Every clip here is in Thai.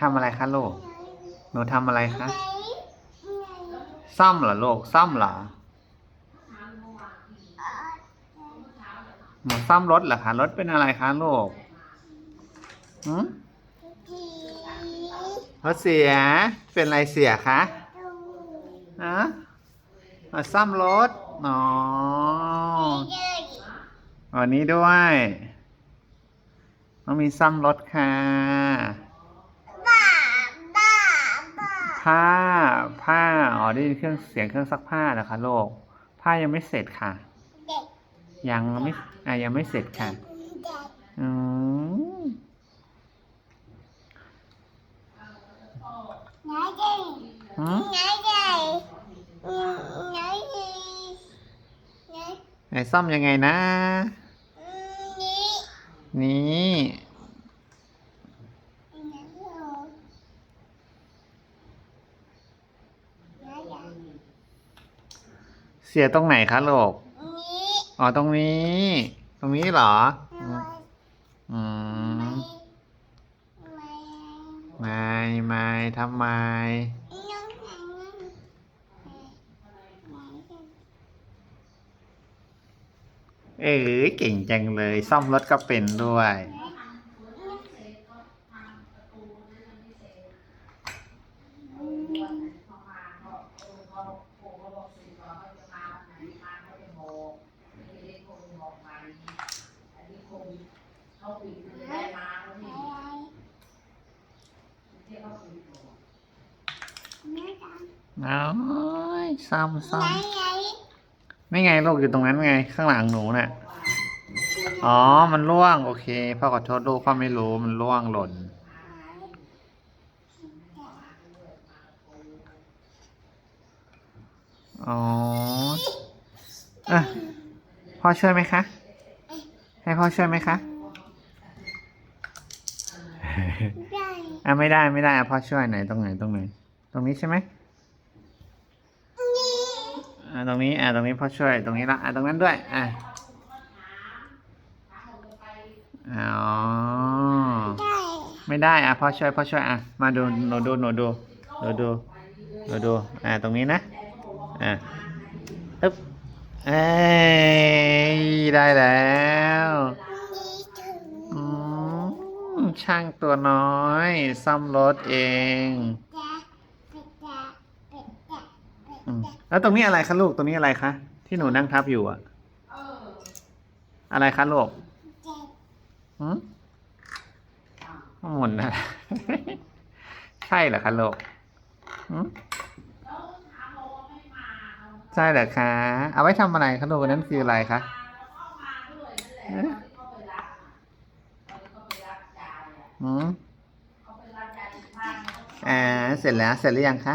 ทำอะไรคะลูก หนูทำอะไรคะ ซ่อมเหรอลูก ซ่อมเหรอ หนูซ่อมรถเหรอคะ รถเป็นอะไรคะลูกหืมรถเสีย เป็นอะไรเสียคะฮะมาซ่อมรถ อ๋อวันนี้ด้วย ต้องมีซ่อมรถค่ะ ผ้า ผ้า อ๋อ ได้ยินเครื่องเสียงเครื่องซักผ้าเหรอคะโลก ผ้ายังไม่เสร็จค่ะ ยังไม่อะยังไม่เสร็จค่ะอืมหืมไหนซ่อมยังไงนะ นี่ เสียตรงไหนคะโลกอ๋อตรงนี้ ตรงนี้เหรอ อืมไม่ไม่ทำไม เอ้ยเก่งจังเลย ซ่อมรถก็เป็นด้วย เอาซ่อมซ่อมไม่ไงลูกอยู่ตรงนั้นไง ข้างหลังหนูน่ะ อ๋อ มันล่วง โอเค พ่อขอโทษลูกพ่อไม่รู้ มันล่วงหล่นอ๋ออะพ่อช่วยไหมคะ ให้พ่อช่วยไหมคะ อะไม่ได้ไม่ได้อะพ่อช่วยไหนตรงไหนตรงไหน ตรงนี้ใช่ไหมอ่าตรงนี้อ่าตรงนี้พ่อช่วยตรงนี้ละอ่าตรงนั้นด้วยอ่าอ๋อไม่ได้อะพ่อช่วยพ่อช่วยอะมาดูหนูดูหนูดูหนูดูหนูดูอ่าตรงนี้นะอ่าอึ๊บเอ้ยได้แล้วอืม ช่างตัวน้อย ซ่อมรถเอง แล้วตรงนี้อะไรคะลูก ตรงนี้อะไรคะ ที่หนูนั่งทับอยู่อะอะไรคะลูกหืมหมุนนะ ใช่เหรอคะลูกหืมใช่เหรอคะ เอาไว้ทำอะไรคะลูกนั้นคืออะไรคะเอืมอ่า เสร็จแล้ว เสร็จหรือยังคะ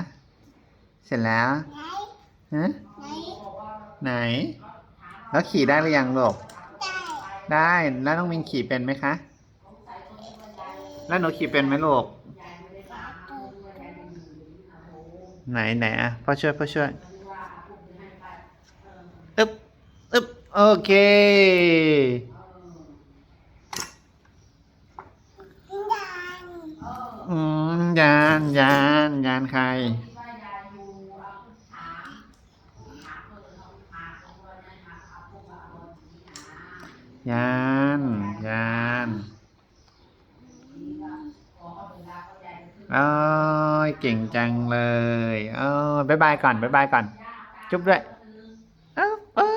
เสร็จแล้วฮะไหน แล้วขี่ได้หรือยังลูกได้ แล้วน้องมินขี่เป็นไหมคะ แล้วหนูขี่เป็นไหมลูก ไหนไหนอะพ่อช่วยพ่อช่วยอึ๊บอึ๊บโอเค อืมยานยานยานใคร ยานยานเอ้ยเก่งจังเลยเอ้ยบายบายก่อนบายบายก่อน จุ๊บด้วยเอ้าเอ้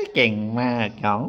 ยเก่งมากน้อง